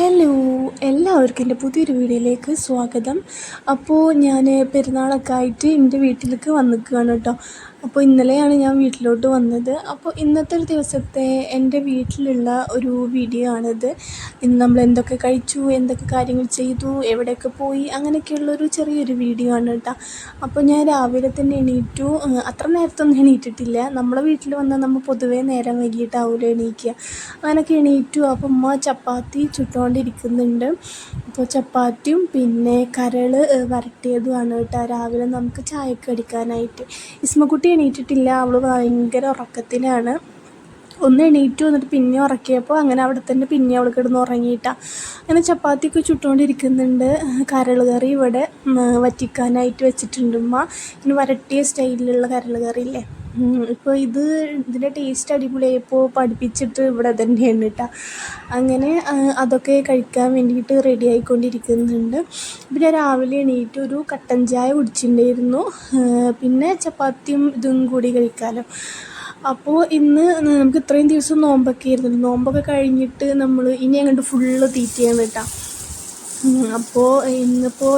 Hello എല്ലാവർക്കും എന്റെ പുതിയൊരു വീഡിയോയിലേക്ക് സ്വാഗതം. അപ്പോൾ ഞാൻ പെരുന്നാളൊക്കെ ആയിട്ട് എന്റെ വീട്ടിലേക്ക് വന്നിക്കുകയാണ് കേട്ടോ. അപ്പോൾ ഇന്നലെയാണ് ഞാൻ വീട്ടിലോട്ട് വന്നത്. അപ്പോൾ ഇന്നത്തെ ഒരു ദിവസത്തെ എന്റെ വീട്ടിലുള്ള ഒരു വീഡിയോ ആണിത്. ഇന്ന് നമ്മൾ എന്തൊക്കെ കഴിച്ചു എന്തൊക്കെ കാര്യങ്ങൾ ചെയ്തു എവിടെയൊക്കെ പോയി അങ്ങനെയൊക്കെയുള്ളൊരു ചെറിയൊരു വീഡിയോ ആണ് കേട്ടോ അപ്പോൾ ഞാൻ രാവിലെ തന്നെ എണീറ്റു. അത്ര നേരത്തൊന്നും എണീറ്റിട്ടില്ല. നമ്മളെ വീട്ടിൽ വന്നാൽ നമ്മൾ പൊതുവേ നേരം വൈകിട്ടാവില്ല എണീക്കുക. അങ്ങനെയൊക്കെ എണീറ്റു. അപ്പോൾ ഉമ്മ ചപ്പാത്തി ചുട്ടുകൊണ്ടിരിക്കുന്നുണ്ട് അപ്പോൾ ചപ്പാത്തിയും പിന്നെ കരൾ വരട്ടിയതുമാണ് കേട്ടോ. രാവിലെ നമുക്ക് ചായക്ക് അടിക്കാനായിട്ട് ഇസ്മക്കുട്ടി എണീറ്റിട്ടില്ല. അവൾ ഭയങ്കര ഉറക്കത്തിലാണ്. ഒന്ന് എണീറ്റു എന്നിട്ട് പിന്നെ ഉറക്കിയപ്പോൾ അങ്ങനെ അവിടെ തന്നെ പിന്നെ അവൾ കിടന്ന് ഉറങ്ങിയിട്ടാണ് അങ്ങനെ ചപ്പാത്തിയൊക്കെ ചുട്ടുകൊണ്ടിരിക്കുന്നുണ്ട് കരൾ കറി ഇവിടെ വറ്റിക്കാനായിട്ട് വെച്ചിട്ടുണ്ട് ഉമ്മ. ഇനി വരട്ടിയ സ്റ്റൈലിലുള്ള കരൾ കറി ഇല്ലേ ഇപ്പോൾ ഇത് ഇതിന്റെ ടേസ്റ്റ് അടിപൊളിയായപ്പോൾ പഠിപ്പിച്ചിട്ട് ഇവിടെ തന്നെയാണ് കേട്ടോ അങ്ങനെ അതൊക്കെ കഴിക്കാൻ വേണ്ടിയിട്ട് റെഡി ആയിക്കൊണ്ടിരിക്കുന്നുണ്ട്. പിന്നെ രാവിലെ എണീറ്റ് ഒരു കട്ടൻ ചായ കുടിച്ചിട്ടുണ്ടായിരുന്നു. പിന്നെ ചപ്പാത്തിയും ഇതും കൂടി കഴിക്കാമല്ലോ അപ്പോൾ ഇന്ന് നമുക്ക് ഇത്രയും ദിവസം നോമ്പൊക്കെ ആയിരുന്നു. നോമ്പൊക്കെ കഴിഞ്ഞിട്ട് നമ്മൾ ഇനി അങ്ങോട്ട് ഫുള്ള് തീറ്റയാണ് കേട്ടോ അപ്പോൾ ഇന്നിപ്പോൾ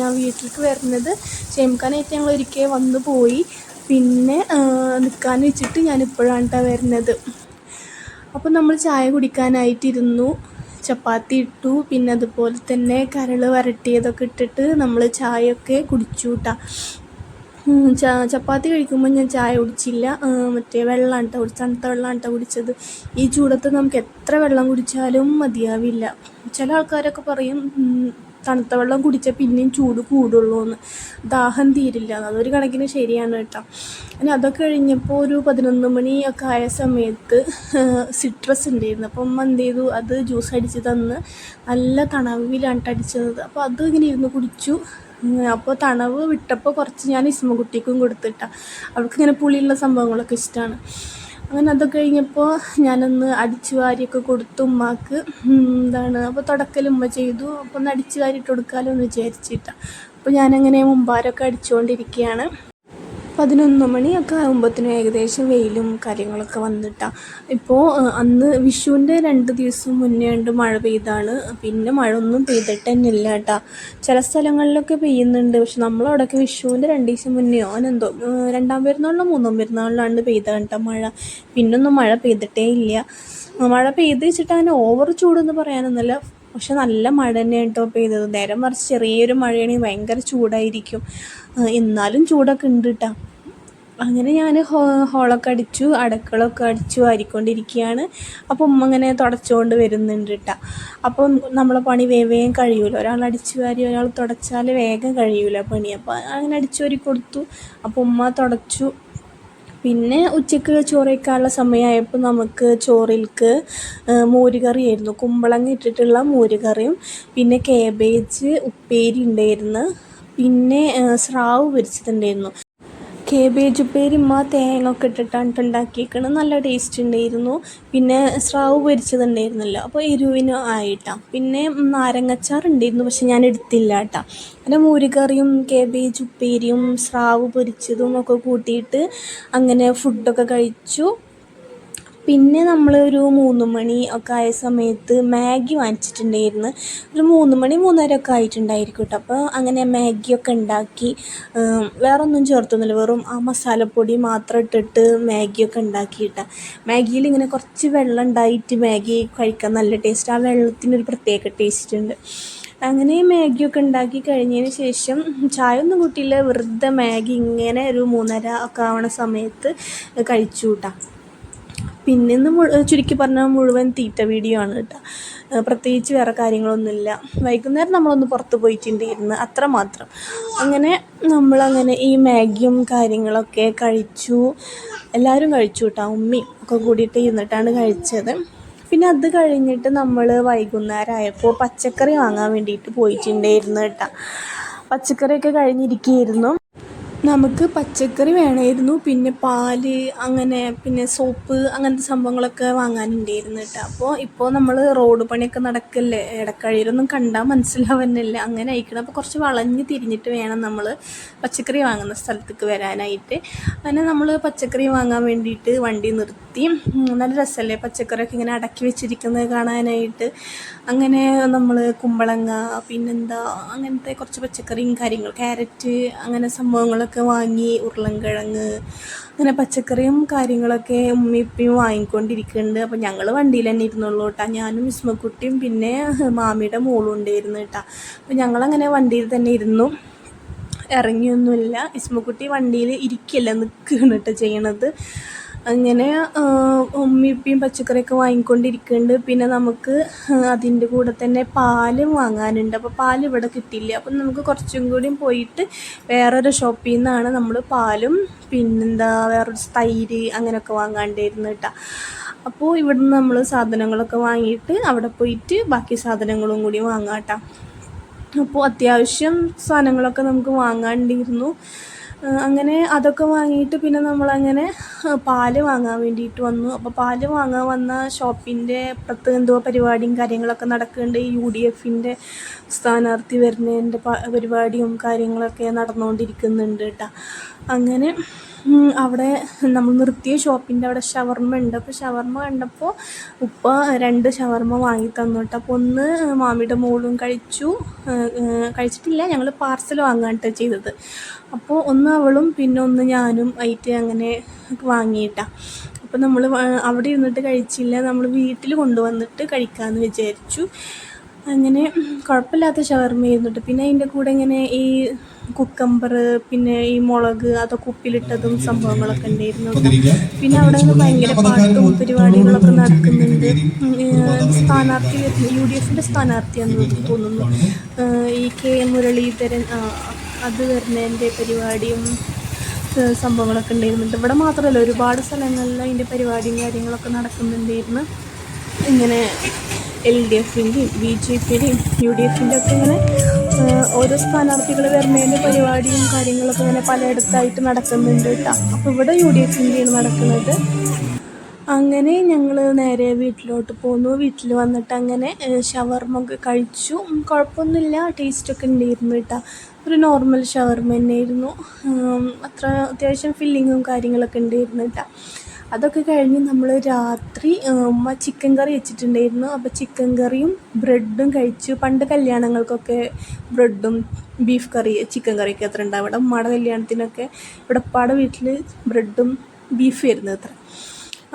ഞാൻ വീട്ടിലേക്ക് വരുന്നത്. ചേമക്കാനായിട്ട് ഞങ്ങൾ ഒരിക്കൽ വന്നു പോയി. പിന്നെ നിൽക്കാൻ വെച്ചിട്ട് ഞാൻ ഇപ്പോഴാണ് കേട്ടോ വരുന്നത്. അപ്പോൾ നമ്മൾ ചായ കുടിക്കാനായിട്ടിരുന്നു. ചപ്പാത്തി ഇട്ടു. പിന്നെ അതുപോലെ തന്നെ കരൾ വരട്ടിയതൊക്കെ ഇട്ടിട്ട് നമ്മൾ ചായയൊക്കെ കുടിച്ചു കേട്ടോ ചപ്പാത്തി കഴിക്കുമ്പോൾ ഞാൻ ചായ കുടിച്ചില്ല. മറ്റേ വെള്ളമാണ് കേട്ടോ കുടിച്ചത്. തണുത്ത വെള്ളമാണ് കേട്ടോ കുടിച്ചത്. ഈ ചൂടത്ത് നമുക്ക് എത്ര വെള്ളം കുടിച്ചാലും മതിയാവില്ല. ചില ആൾക്കാരൊക്കെ പറയും തണുത്ത വെള്ളം കുടിച്ചാൽ പിന്നെയും ചൂട് കൂടുള്ളൂ എന്ന് ദാഹം തീരില്ല. അതൊരു കണക്കിന് ശരിയാണ് കേട്ടോ. ഇനി അതൊക്കെ കഴിഞ്ഞപ്പോൾ ഒരു പതിനൊന്ന് മണി ഒക്കെ ആയ സമയത്ത് സിട്രസ് ഉണ്ടായിരുന്നു. അപ്പം അമ്മ എന്ത് ചെയ്തു? അത് ജ്യൂസ് അടിച്ച് തന്ന് നല്ല തണവിലാണ് അടിച്ചത്. അപ്പോൾ അത് ഇങ്ങനെ ഇരുന്ന് കുടിച്ചു. അപ്പോൾ തണവ് വിട്ടപ്പോൾ കുറച്ച് ഞാൻ ഇസ്മകുട്ടിക്കും കൊടുത്തിട്ടാണ് അവൾക്ക് ഇങ്ങനെ പുളിയുള്ള സംഭവങ്ങളൊക്കെ ഇഷ്ടമാണ് അങ്ങനെ അതൊക്കെ കഴിഞ്ഞപ്പോൾ ഞാനൊന്ന് അടിച്ചു വാരിയൊക്കെ കൊടുത്തു ഉമ്മാക്ക്. എന്താണ് അപ്പോൾ തുടക്കൽ ഉമ്മ ചെയ്തു. അപ്പോൾ ഒന്ന് അടിച്ചു വാരിയിട്ട് കൊടുക്കാമല്ലോ എന്ന് വിചാരിച്ചിട്ടാണ് അപ്പോൾ ഞാനങ്ങനെ മുമ്പാരൊക്കെ അടിച്ചുകൊണ്ടിരിക്കുകയാണ് പതിനൊന്ന് മണിയൊക്കെ ആകുമ്പോഴത്തേനും ഏകദേശം വെയിലും കാര്യങ്ങളൊക്കെ വന്നിട്ടാണ് ഇപ്പോൾ അന്ന് വിഷുവിന്റെ രണ്ട് ദിവസം മുന്നേ ഉണ്ട് മഴ പെയ്താണ്. പിന്നെ മഴ ഒന്നും പെയ്തിട്ട് തന്നെ ഇല്ല കേട്ടോ ചില സ്ഥലങ്ങളിലൊക്കെ പെയ്യുന്നുണ്ട്. പക്ഷെ നമ്മളവിടെയൊക്കെ വിഷുവിന്റെ രണ്ട് ദിവസം മുന്നെയോ അവനെന്തോ രണ്ടാം പെരുന്നാളിലോ മൂന്നാം പെരുന്നാളിലാണ് പെയ്ത കേട്ടോ മഴ. പിന്നൊന്നും മഴ പെയ്തിട്ടേ ഇല്ല. മഴ പെയ്ത് വെച്ചിട്ട് അങ്ങനെ ഓവർ ചൂടെന്ന് പറയാനൊന്നുമില്ല പക്ഷെ നല്ല മഴ തന്നെയാണ് കേട്ടോ പെയ്തത്. നേരം മറിച്ച് ചെറിയൊരു മഴയാണെങ്കിൽ ഭയങ്കര ചൂടായിരിക്കും. എന്നാലും ചൂടൊക്കെ ഉണ്ട് കേട്ടോ അങ്ങനെ ഞാൻ ഹോ ഹോളൊക്കെ അടിച്ചു അടക്കളൊക്കെ അടിച്ചു വാരിക്കൊണ്ടിരിക്കുകയാണ് അപ്പോൾ ഉമ്മ ഇങ്ങനെ തുടച്ചുകൊണ്ട് വരുന്നുണ്ട് കേട്ടോ അപ്പം നമ്മളെ പണി വേവേം കഴിയൂല. ഒരാൾ അടിച്ചു വാരി ഒരാൾ തുടച്ചാൽ വേഗം കഴിയൂല പണി. അപ്പോൾ അങ്ങനെ അടിച്ചു വാരി കൊടുത്തു. അപ്പോൾ ഉമ്മ തുടച്ചു. പിന്നെ ഉച്ചയ്ക്ക് ചോറ് വയ്ക്കാനുള്ള സമയമായപ്പോൾ നമുക്ക് ചോറിൽക്ക് മോരുകറിയായിരുന്നു. കുമ്പളങ്ങ ഇട്ടിട്ടുള്ള മോരുകറിയും പിന്നെ കേബേജ് ഉപ്പേരി ഉണ്ടായിരുന്നു. പിന്നെ സ്രാവ് പൊരിച്ചതുണ്ടായിരുന്നു. കേബേജ് ഉപ്പേരി ഉമ്മ തേങ്ങ ഒക്കെ ഇട്ടിട്ടാണ് ട്ടോ ഉണ്ടാക്കിയേക്കണത് നല്ല ടേസ്റ്റ് ഉണ്ടായിരുന്നു. പിന്നെ സ്രാവ് പൊരിച്ചതുണ്ടായിരുന്നല്ലോ. അപ്പോൾ എരിവിന് ആയിട്ടാ. പിന്നെ നാരങ്ങച്ചാർ ഉണ്ടായിരുന്നു പക്ഷെ ഞാൻ എടുത്തില്ല കേട്ടോ. അങ്ങനെ മൂരിക്കറിയും കേബേജ് ഉപ്പേരിയും സ്രാവ് പൊരിച്ചതും ഒക്കെ കൂട്ടിയിട്ട് അങ്ങനെ ഫുഡൊക്കെ കഴിച്ചു. പിന്നെ നമ്മൾ ഒരു മൂന്ന് മണി ഒക്കെ ആയ സമയത്ത് മാഗി വാങ്ങിച്ചിട്ടുണ്ടായിരുന്നു. ഒരു മൂന്ന് മണി മൂന്നര ഒക്കെ ആയിട്ടുണ്ടായിരിക്കും കേട്ടോ അപ്പോൾ അങ്ങനെ മാഗിയൊക്കെ ഉണ്ടാക്കി വേറൊന്നും വേറെ ചേർത്തൊന്നുമില്ല. വെറും ആ മസാലപ്പൊടി മാത്രം ഇട്ടിട്ട് മാഗിയൊക്കെ ഉണ്ടാക്കിയിട്ടാണ് മാഗിയിൽ ഇങ്ങനെ കുറച്ച് വെള്ളം ഉണ്ടായിട്ട് മാഗി കഴിക്കാൻ നല്ല ടേസ്റ്റ് ആ വെള്ളത്തിനൊരു പ്രത്യേക ടേസ്റ്റ് ഉണ്ട്. അങ്ങനെ മാഗിയൊക്കെ ഉണ്ടാക്കി കഴിഞ്ഞതിന് ശേഷം ചായ ഒന്നും കൂട്ടിയില്ല. വെറുതെ മാഗി ഇങ്ങനെ ഒരു മൂന്നര ഒക്കെ ആവണ സമയത്ത് കഴിച്ചു കൂട്ടാ പിന്നെ ഇന്ന് മുഴു ചുരുക്കി പറഞ്ഞാൽ മുഴുവൻ തീറ്റ വീഡിയോ ആണ് കേട്ടോ. പ്രത്യേകിച്ച് വേറെ കാര്യങ്ങളൊന്നുമില്ല. വൈകുന്നേരം നമ്മളൊന്ന് പുറത്ത് പോയിട്ടുണ്ടായിരുന്നു അത്ര മാത്രം. അങ്ങനെ നമ്മളങ്ങനെ ഈ മാഗിയും കാര്യങ്ങളൊക്കെ കഴിച്ചു. എല്ലാവരും കഴിച്ചു കേട്ടോ ഉമ്മയും ഒക്കെ കൂടിയിട്ട് ഇരുന്നിട്ടാണ് കഴിച്ചത്. പിന്നെ അത് കഴിഞ്ഞിട്ട് നമ്മൾ വൈകുന്നേരം ആയപ്പോൾ പച്ചക്കറി വാങ്ങാൻ വേണ്ടിയിട്ട് പോയിട്ടുണ്ടായിരുന്നു കേട്ടോ. പച്ചക്കറിയൊക്കെ കഴിഞ്ഞിരിക്കുകയായിരുന്നു നമുക്ക് പച്ചക്കറി വേണമായിരുന്നു. പിന്നെ പാൽ അങ്ങനെ പിന്നെ സോപ്പ് അങ്ങനത്തെ സംഭവങ്ങളൊക്കെ വാങ്ങാനുണ്ടായിരുന്നു കേട്ടോ. അപ്പോൾ ഇപ്പോൾ നമ്മൾ റോഡ് പണിയൊക്കെ നടക്കല്ലേ? ഇടക്കഴിയിലൊന്നും കണ്ടാൽ മനസ്സിലാവുന്നില്ല. അങ്ങനെ അയക്കണം അപ്പോൾ കുറച്ച് വളഞ്ഞ് തിരിഞ്ഞിട്ട് വേണം നമ്മൾ പച്ചക്കറി വാങ്ങുന്ന സ്ഥലത്തേക്ക് വരാനായിട്ട്. അങ്ങനെ നമ്മൾ പച്ചക്കറി വാങ്ങാൻ വേണ്ടിയിട്ട് വണ്ടി നിർത്തി. നല്ല രസമല്ലേ പച്ചക്കറിയൊക്കെ ഇങ്ങനെ അടക്കി വെച്ചിരിക്കുന്നത് കാണാനായിട്ട്. അങ്ങനെ നമ്മൾ കുമ്പളങ്ങ പിന്നെന്താ അങ്ങനത്തെ കുറച്ച് പച്ചക്കറിയും കാര്യങ്ങൾ ക്യാരറ്റ് അങ്ങനെ സംഭവങ്ങളൊക്കെ വാങ്ങി ഉരുളൻകിഴങ്ങ് അങ്ങനെ പച്ചക്കറിയും കാര്യങ്ങളൊക്കെ ഉമ്മയും ഇപ്പയും വാങ്ങിക്കൊണ്ടിരിക്കുന്നുണ്ട്. അപ്പോൾ ഞങ്ങൾ വണ്ടിയിൽ തന്നെ ഇരുന്നുള്ളൂ കേട്ടോ ഞാനും വിസ്മക്കുട്ടിയും പിന്നെ മാമിയുടെ മോളും ഉണ്ടായിരുന്നു കേട്ടോ അപ്പോൾ ഞങ്ങളങ്ങനെ വണ്ടിയിൽ തന്നെ ഇരുന്നു. ഇറങ്ങിയൊന്നുമില്ല. ഇസ്മക്കുട്ടി വണ്ടിയിൽ ഇരിക്കില്ല നിൽക്കുകയാണ് ചെയ്യണത്. അങ്ങനെ ഉമ്മയും പച്ചക്കറിയൊക്കെ വാങ്ങിക്കൊണ്ടിരിക്കുന്നുണ്ട് പിന്നെ നമുക്ക് അതിന്റെ കൂടെ തന്നെ പാലും വാങ്ങാനുണ്ട്. അപ്പോൾ പാൽ ഇവിടെ കിട്ടില്ല അപ്പം നമുക്ക് കുറച്ചും കൂടിയും പോയിട്ട് വേറൊരു ഷോപ്പിൽ നിന്നാണ് നമ്മൾ പാലും പിന്നെന്താ വേറൊരു തൈര് അങ്ങനെയൊക്കെ വാങ്ങാണ്ടായിരുന്നു കേട്ടോ അപ്പോൾ ഇവിടുന്ന് നമ്മൾ സാധനങ്ങളൊക്കെ വാങ്ങിയിട്ട് അവിടെ പോയിട്ട് ബാക്കി സാധനങ്ങളും കൂടി വാങ്ങാം കേട്ടോ അപ്പോൾ അത്യാവശ്യം സാധനങ്ങളൊക്കെ നമുക്ക് വാങ്ങാണ്ടിരുന്നു. അങ്ങനെ അതൊക്കെ വാങ്ങിയിട്ട് പിന്നെ നമ്മളങ്ങനെ പാൽ വാങ്ങാൻ വേണ്ടിയിട്ട് വന്നു. അപ്പോൾ പാൽ വാങ്ങാൻ വന്ന ഷോപ്പിന്റെ അപ്പുറത്ത് എന്തോ പരിപാടിയും കാര്യങ്ങളൊക്കെ നടക്കുന്നുണ്ട്. യു ഡി എഫിന്റെ സ്ഥാനാർത്ഥി വരുന്നതിന്റെ പരിപാടിയും കാര്യങ്ങളൊക്കെ നടന്നുകൊണ്ടിരിക്കുന്നുണ്ട് കേട്ടോ അങ്ങനെ അവിടെ നമ്മൾ നിർത്തിയ ഷോപ്പിന്റെ അവിടെ ഷവർമ്മ ഉണ്ട്. അപ്പോൾ ഷവർമ്മ കണ്ടപ്പോൾ ഉപ്പ രണ്ട് ഷവർമ്മ വാങ്ങി തന്നു കേട്ടോ. അപ്പോൾ ഒന്ന് മാമിയുടെ മോളും കഴിച്ചു. കഴിച്ചിട്ടില്ല. ഞങ്ങൾ പാർസൽ വാങ്ങാൻ കേട്ടോ ചെയ്തത്. അപ്പോൾ ഒന്ന് അവളും പിന്നെ ഒന്ന് ഞാനും ആയിട്ട് അങ്ങനെ വാങ്ങിയിട്ടാണ് അപ്പോൾ നമ്മൾ അവിടെ ഇരുന്നിട്ട് കഴിച്ചില്ല. നമ്മൾ വീട്ടിൽ കൊണ്ടുവന്നിട്ട് കഴിക്കാമെന്ന് വിചാരിച്ചു. അങ്ങനെ കുഴപ്പമില്ലാത്ത ഷവർമ്മയായിരുന്നു ഇരുന്നിട്ട് പിന്നെ അതിന്റെ കൂടെ ഇങ്ങനെ ഈ കുക്കമ്പർ പിന്നെ ഈ മുളക് അതൊക്കെ ഉപ്പിലിട്ടതും സംഭവങ്ങളൊക്കെ ഉണ്ടായിരുന്നു. പിന്നെ അവിടെ നിന്ന് ഭയങ്കര പാട്ടും പരിപാടികളൊക്കെ നടക്കുന്നുണ്ട്. സ്ഥാനാർത്ഥി യു ഡി എഫിന്റെ സ്ഥാനാർത്ഥിയാണെന്ന് തോന്നുന്നു. ഈ കെ മുരളീധരൻ അത് വരുന്നതിന്റെ പരിപാടിയും സംഭവങ്ങളൊക്കെ ഉണ്ടായിരുന്നുണ്ട്. ഇവിടെ മാത്രമല്ല ഒരുപാട് സ്ഥലങ്ങളിൽ അതിന്റെ പരിപാടിയും കാര്യങ്ങളൊക്കെ നടക്കുന്നുണ്ടായിരുന്നു. ഇങ്ങനെ എൽ ഡി എഫിന്റെയും ബി ജെ പിയുടെയും യു ഡി എഫിന്റെ ഒക്കെ ഇങ്ങനെ ഓരോ സ്ഥാനാർത്ഥികൾ വരുന്നതിന്റെ പരിപാടിയും കാര്യങ്ങളൊക്കെ ഇങ്ങനെ പലയിടത്തായിട്ട് നടക്കുന്നുണ്ട് കേട്ടോ. അപ്പോൾ ഇവിടെ യു ഡി എഫിന്റെയാണ് നടക്കുന്നത്. അങ്ങനെ ഞങ്ങൾ നേരെ വീട്ടിലോട്ട് പോന്നു. വീട്ടിൽ വന്നിട്ട് അങ്ങനെ ഷവർമ ഒക്കെ കഴിച്ചു. കുഴപ്പമൊന്നുമില്ല. ടേസ്റ്റൊക്കെ ഉണ്ടായിരുന്നു കേട്ടോ. ഒരു നോർമൽ ഷവർമ തന്നെയായിരുന്നു. അത്ര അത്യാവശ്യം ഫില്ലിങ്ങും കാര്യങ്ങളൊക്കെ ഉണ്ടായിരുന്നു കേട്ടോ. അതൊക്കെ കഴിഞ്ഞ് നമ്മൾ രാത്രി ഉമ്മ ചിക്കൻ കറി വെച്ചിട്ടുണ്ടായിരുന്നു. അപ്പോൾ ചിക്കൻ കറിയും ബ്രെഡും കഴിച്ചു. പണ്ട് കല്യാണങ്ങൾക്കൊക്കെ ബ്രെഡും ബീഫ് കറി ചിക്കൻ കറിയൊക്കെ അത്ര ഉണ്ടാവും. ഇവിടെ ഉമ്മയുടെ കല്യാണത്തിനൊക്കെ ഇവിടെ ഉപ്പാടെ വീട്ടിൽ ബ്രെഡും ബീഫ് വരുന്നത് അത്ര.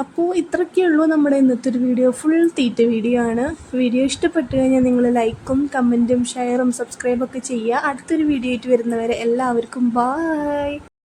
അപ്പോൾ ഇത്രയൊക്കെ ഉള്ളൂ നമ്മുടെ ഇന്നത്തെ ഒരു വീഡിയോ ഫുൾ തീറ്റ വീഡിയോ ആണ്. വീഡിയോ ഇഷ്ടപ്പെട്ടു കഴിഞ്ഞാൽ നിങ്ങൾ ലൈക്കും കമന്റും ഷെയറും സബ്സ്ക്രൈബൊക്കെ ചെയ്യുക. അടുത്തൊരു വീഡിയോ ആയിട്ട് വരുന്നവരെ എല്ലാവർക്കും ബായ്